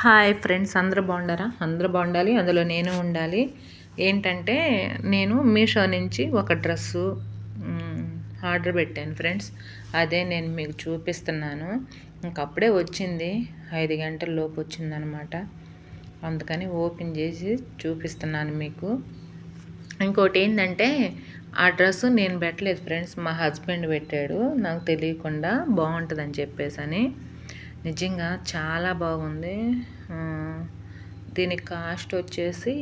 Hi friends అందరూ బాగుండారా? అందరూ బాగుండాలి అందులో నేను ఉండాలి. ఏంటంటే నేను మీషో నుంచి ఒక డ్రెస్సు ఆర్డర్ పెట్టాను ఫ్రెండ్స్. అదే నేను మీకు చూపిస్తున్నాను. ఇంకప్పుడే వచ్చింది. ఐదు గంటల లోపు వచ్చిందనమాట. అందుకని ఓపెన్ చేసి చూపిస్తున్నాను మీకు. ఇంకోటి ఏంటంటే ఆ డ్రెస్ నేను పెట్టలేదు ఫ్రెండ్స్. మా హస్బెండ్ పెట్టాడు. నాకు తెలియకుండా బాగుంటుందని చెప్పేసి అని నిజంగా చాలా బాగుంది. దీని కాస్ట్ వచ్చేసి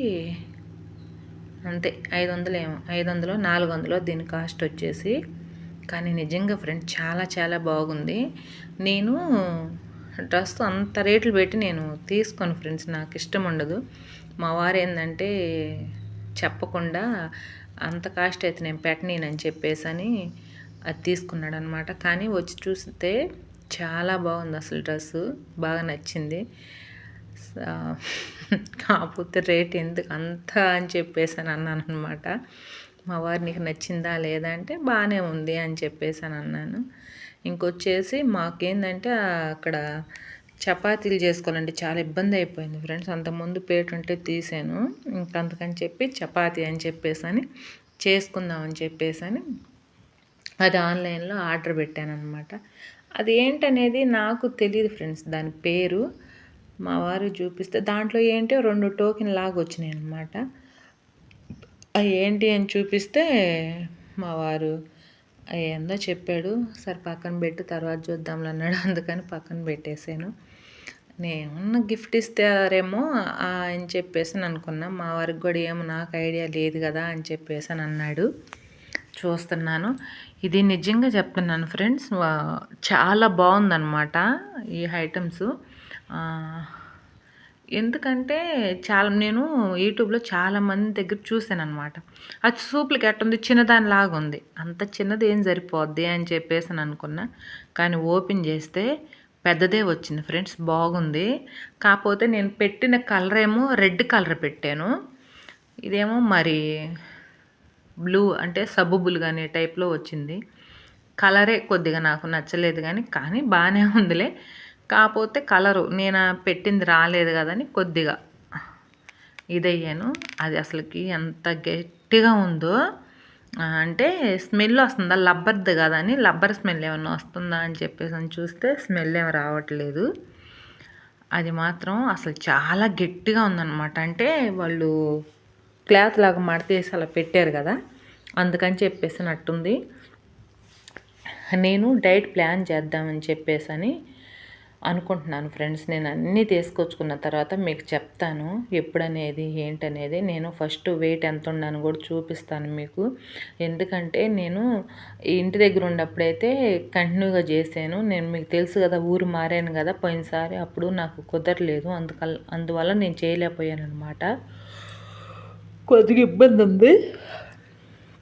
అంతే ఐదు వందలు ఏమో ఐదు వందలు నాలుగు వందలు దీని కాస్ట్ వచ్చేసి. కానీ నిజంగా ఫ్రెండ్ చాలా చాలా బాగుంది. నేను డ్రెస్ అంత రేట్లు పెట్టి నేను తీసుకోను ఫ్రెండ్స్ నాకు ఇష్టం ఉండదు. మా వారు ఏంటంటే చెప్పకుండా అంత కాస్ట్ అయితే నేను పెట్టనీనని చెప్పేసి అని అది తీసుకున్నాడు అనమాట కానీ వచ్చి చూస్తే చాలా బాగుంది అసలు డ్రెస్సు. బాగా నచ్చింది. కాకపోతే రేట్ ఎందుకు అంత అని చెప్పేసి అని అన్నాను అనమాట మా వారు నీకు నచ్చిందా లేదా అంటే బాగానే ఉంది అని చెప్పేసి అని అన్నాను. ఇంకొచ్చేసి మాకేందంటే అక్కడ చపాతీలు చేసుకోవాలంటే చాలా ఇబ్బంది అయిపోయింది ఫ్రెండ్స్. అంతకుముందు పేట ఉంటే తీసాను. ఇంకంతకని చెప్పి చపాతీ అని చెప్పేసి అని చేసుకుందామని చెప్పేసి అని అది ఆన్లైన్లో ఆర్డర్ పెట్టాను అనమాట అది ఏంటనేది నాకు తెలియదు ఫ్రెండ్స్ దాని పేరు. మా వారు చూపిస్తే దాంట్లో ఏంటో రెండు టోకెన్ లాగా వచ్చినాయి అనమాట అవి ఏంటి అని చూపిస్తే మా వారు ఏందో చెప్పాడు. సరే పక్కన పెట్టి తర్వాత చూద్దాంలే అన్నాడు. అందుకని పక్కన పెట్టేశాను. నేను గిఫ్ట్ ఇస్తారేమో అని చెప్పేసి అనుకున్నా. మా వారికి కూడా ఏమో నాకు ఐడియా లేదు కదా అని చెప్పేసి అని అన్నాడు. చూస్తున్నాను. ఇది నిజంగా చెప్తున్నాను ఫ్రెండ్స్. చాలా బాగుందన్నమాట ఈ ఐటమ్స్. ఎందుకంటే చాలా నేను యూట్యూబ్లో చాలామంది దగ్గర చూశాను అనమాట అది సూపులకి ఎట్టుంది చిన్నదానిలాగా ఉంది. అంత చిన్నది ఏం సరిపోద్ది అని చెప్పేసి అని అనుకున్నా. కానీ ఓపెన్ చేస్తే పెద్దదే వచ్చింది ఫ్రెండ్స్ బాగుంది. కాకపోతే నేను పెట్టిన కలర్ ఏమో రెడ్ కలర్ పెట్టాను. ఇదేమో మరి బ్లూ అంటే సబ్బు కానీ టైప్లో వచ్చింది. కలరే కొద్దిగా నాకు నచ్చలేదు కానీ కానీ బాగానే ఉందిలే. కాకపోతే కలరు నేను పెట్టింది రాలేదు కదని కొద్దిగా ఇదయ్యాను. అది అసలుకి ఎంత గట్టిగా ఉందో అంటే స్మెల్ వస్తుందా లబ్బర్ది కదా అని లబ్బర్ స్మెల్ ఏమన్నా వస్తుందా అని చెప్పేసి అని చూస్తే స్మెల్ ఏమి రావట్లేదు. అది మాత్రం అసలు చాలా గట్టిగా ఉందన్నమాట. అంటే వాళ్ళు క్లాత్ లాగా మడతేసి అలా పెట్టారు కదా అందుకని చెప్పేసి నట్టుంది నేను డైట్ ప్లాన్ చేద్దామని చెప్పేసి అని అనుకుంటున్నాను ఫ్రెండ్స్. నేను అన్నీ తీసుకొచ్చుకున్న తర్వాత మీకు చెప్తాను ఎప్పుడనేది ఏంటనేది. నేను ఫస్ట్ వెయిట్ ఎంత ఉన్నాను కూడా చూపిస్తాను మీకు. ఎందుకంటే నేను ఇంటి దగ్గర ఉన్నప్పుడైతే కంటిన్యూగా చేశాను. నేను మీకు తెలుసు కదా ఊరు మారాను కదా పోయినసారి. అప్పుడు నాకు కుదరలేదు అందుకల్ అందువల్ల నేను చేయలేకపోయాను అనమాట కొద్దిగా ఇబ్బంది ఉంది.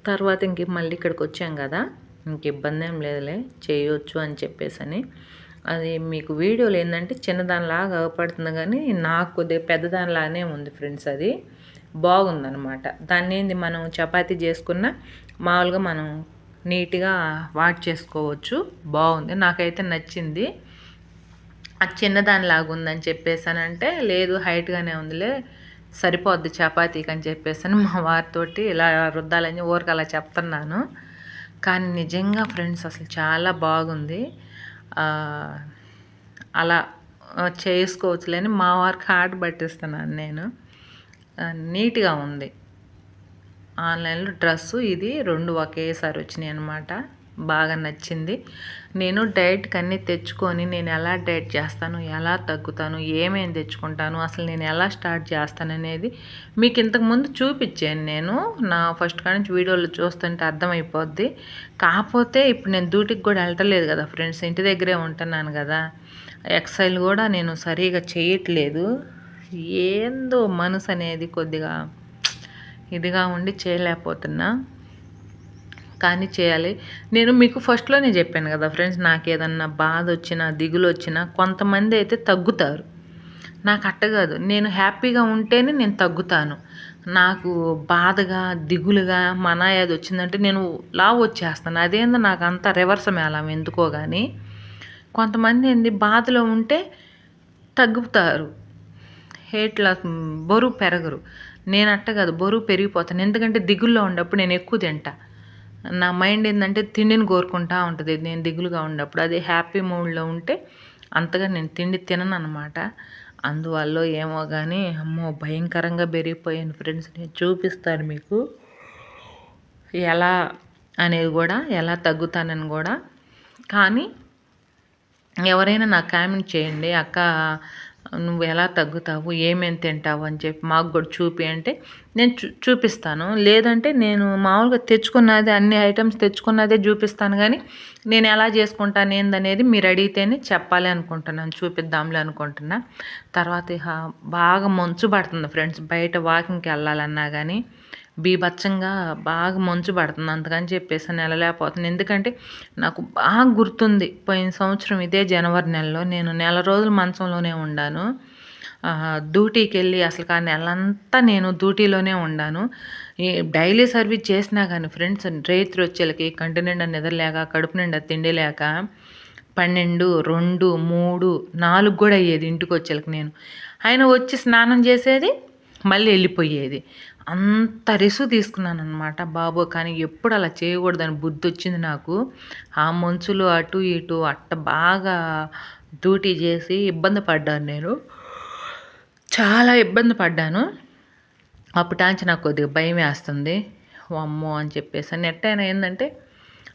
తర్వాత ఇంక మళ్ళీ ఇక్కడికి వచ్చాం కదా. ఇంక ఇబ్బంది ఏం లేదులే చేయొచ్చు అని చెప్పేసి అని అది మీకు వీడియోలు ఏంటంటే చిన్నదానిలాగా అవపడుతుంది కానీ నాకు కొద్దిగా పెద్దదానిలాగానే ఉంది ఫ్రెండ్స్ అది. బాగుందనమాట దాన్ని ఏంది మనం చపాతీ చేసుకున్న మామూలుగా మనం నీట్గా వాట్ చేసుకోవచ్చు. బాగుంది. నాకైతే నచ్చింది. అది చిన్నదానిలాగా ఉందని చెప్పేసానంటే లేదు హైట్గానే ఉందిలే. సరిపోద్ది చపాతీకి అని చెప్పేసి మా వారితోటి ఇలా రుద్దాలని ఊరికి అలా చెప్తున్నాను. కానీ నిజంగా ఫ్రెండ్స్ అసలు చాలా బాగుంది. అలా చేసుకోవచ్చులేని మా వారికి హార్ట్ పట్టిస్తున్నాను నేను. నీట్గా ఉంది. ఆన్లైన్లో డ్రెస్సు ఇది రెండు ఒకేసారి వచ్చినాయి అనమాట బాగా నచ్చింది. నేను డైట్కి అన్నీ తెచ్చుకొని నేను ఎలా డైట్ చేస్తాను ఎలా తగ్గుతాను ఏమేమి తెచ్చుకుంటాను అసలు నేను ఎలా స్టార్ట్ చేస్తాను అనేది మీకు ఇంతకుముందు చూపించాను నేను. నా ఫస్ట్ కాడ నుంచి వీడియోలు చూస్తుంటే అర్థమైపోద్ది. కాకపోతే ఇప్పుడు నేను డ్యూటీకి కూడా వెళ్ళటలేదు కదా ఫ్రెండ్స్ ఇంటి దగ్గరే ఉంటున్నాను కదా. ఎక్సైల్ కూడా నేను సరిగా చేయట్లేదు. ఏందో మనసు అనేది కొద్దిగా ఇదిగా ఉండి చేయలేకపోతున్నా. కానీ చేయాలి. నేను మీకు ఫస్ట్లోనే చెప్పాను కదా ఫ్రెండ్స్ నాకు ఏదన్నా బాధ వచ్చినా దిగులు వచ్చినా కొంతమంది అయితే తగ్గుతారు. నాకు అట్ట కాదు నేను హ్యాపీగా ఉంటేనే నేను తగ్గుతాను. నాకు బాధగా దిగులుగా మనాయాది వచ్చిందంటే నేను లావ్ వచ్చేస్తాను. అదేందో నాకు అంత రివర్స్ మేళం ఎందుకో కానీ కొంతమంది ఏంది బాధలో ఉంటే తగ్గుతారు. హేట్లా బరువు పెరగరు. నేను అట్ట కాదు బరువు పెరిగిపోతాను. ఎందుకంటే దిగుల్లో ఉన్నప్పుడు నేను ఎక్కువ తింటా. నా మైండ్ ఏంటంటే తిండిని కోరుకుంటా ఉంటుంది. నేను దిగులుగా ఉన్నప్పుడు అదే హ్యాపీ మూడ్లో ఉంటే అంతగా నేను తిండి తినను అనమాట అందువల్ల ఏమో కానీ అమ్మో భయంకరంగా పెరిగిపోయాను ఫ్రెండ్స్. నేను చూపిస్తాను మీకు. ఎలా అనేది కూడా ఎలా తగ్గుతానని కూడా. కానీ ఎవరైనా నాకు కామెంట్ చేయండి. అక్క నువ్వు ఎలా తగ్గుతావు? ఏమేమి తింటావు? అని చెప్పి మాకు కూడా చూపి అంటే నేను చూ చూపిస్తాను. లేదంటే నేను మామూలుగా తెచ్చుకున్నది అన్ని ఐటమ్స్ తెచ్చుకున్నదే చూపిస్తాను కానీ నేను ఎలా చేసుకుంటాను ఏందనేది మీరు అడిగితేనే చెప్పాలి అనుకుంటున్నాను చూపిద్దాంలే అనుకుంటున్నా. తర్వాత బాగా మంచు పడుతుంది ఫ్రెండ్స్. బయట వాకింగ్కి వెళ్ళాలన్నా కానీ బీభత్సంగా బాగా మంచు పడుతుంది. అందుకని చెప్పేసి వెళ్ళలేకపోతున్నాను ఎందుకంటే నాకు బాగా గుర్తుంది పోయిన సంవత్సరం ఇదే జనవరి నెలలో నేను నెల రోజులు మంచంలోనే ఉండాను. డ్యూటీకి వెళ్ళి అసలు ఆ నెలంతా నేను డ్యూటీలోనే ఉండాను. డైలీ సర్వీస్ చేసినా కానీ ఫ్రెండ్స్ రైతు వచ్చేలకి కంటి నిండా నిద్రలేక కడుపు నిండా తిండి లేక పన్నెండు రెండు మూడు నాలుగు కూడా అయ్యేది ఇంటికి వచ్చేలకి నేను. ఆయన వచ్చి స్నానం చేసేది మళ్ళీ వెళ్ళిపోయేది. అంత రిసు తీసుకున్నాను అనమాట బాబు కానీ ఎప్పుడు అలా చేయకూడదని బుద్ధి వచ్చింది నాకు. ఆ మంచులు అటు ఇటు అట్ట బాగా డ్యూటీ చేసి ఇబ్బంది పడ్డాను నేను. చాలా ఇబ్బంది పడ్డాను. అప్పటాంచి నాకు కొద్దిగా భయం వేస్తుంది. అమ్మో అని చెప్పేసి. నెట్టైనా ఏంటంటే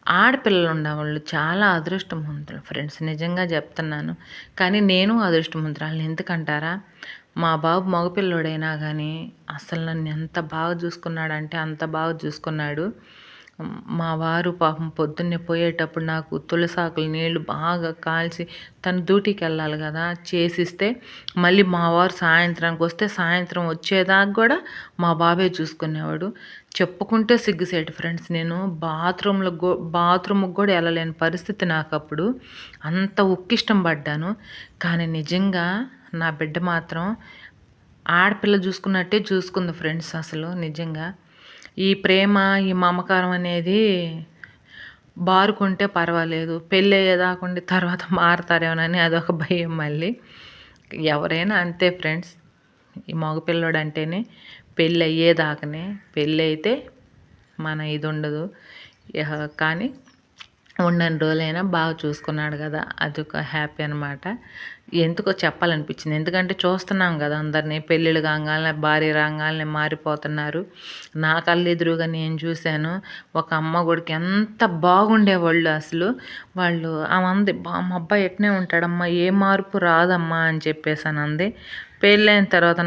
ఆడపిల్లలు ఉండేవాళ్ళు చాలా అదృష్టవంతులు ఫ్రెండ్స్ నిజంగా చెప్తున్నాను. కానీ నేను అదృష్టవంతురాలు ఎందుకంటారా? మా బాబు మగపిల్లోడైనా కానీ అసలు నన్ను ఎంత బాగా చూసుకున్నాడంటే అంత బాగా చూసుకున్నాడు. మా వారు పాపం పొద్దున్నే పోయేటప్పుడు నాకు తులసాకులు నీళ్ళు బాగా కాల్చి తను డ్యూటీకి వెళ్ళాలి కదా చేసిస్తే మళ్ళీ మా వారు సాయంత్రానికి వస్తే సాయంత్రం వచ్చేదాకా కూడా మా బాబే చూసుకునేవాడు. చెప్పుకుంటే సిగ్గుసేటి ఫ్రెండ్స్ నేను. బాత్రూంలో గో బాత్రూమ్కి కూడా వెళ్ళలేని పరిస్థితి నాకు అప్పుడు. అంత ఉక్కిష్టం పడ్డాను. కానీ నిజంగా నా బిడ్డ మాత్రం ఆడపిల్ల చూసుకున్నట్టే చూసుకుంది ఫ్రెండ్స్ అసలు నిజంగా. ఈ ప్రేమ ఈ మమకారం అనేది బారుకుంటే పర్వాలేదు. పెళ్ళి అయ్యేదాకుండా తర్వాత మారుతారేమోనని అదొక భయం మళ్ళీ. ఎవరైనా అంతే ఫ్రెండ్స్. ఈ మగపిల్లడు అంటేనే పెళ్ళి అయ్యేదాకనే. పెళ్ళి అయితే మన ఇది ఉండదు. కానీ ఉండని రోజులైనా బాగా చూసుకున్నాడు కదా అదొక హ్యాపీ అనమాట ఎందుకో చెప్పాలనిపించింది. ఎందుకంటే చూస్తున్నాం కదా అందరినీ పెళ్ళిళ్ళు కాగానే భార్య రాగానే మారిపోతున్నారు. నా కళ్ళు ఎదురుగా నేను చూశాను ఒక అమ్మ కొడుకు ఎంత బాగుండేవాళ్ళు అసలు. వాళ్ళు ఆమె అంది మా అబ్బాయి ఎట్నే ఉంటాడమ్మా ఏ మార్పు రాదమ్మా అని చెప్పేసి అని అంది. పెళ్ళైన తర్వాత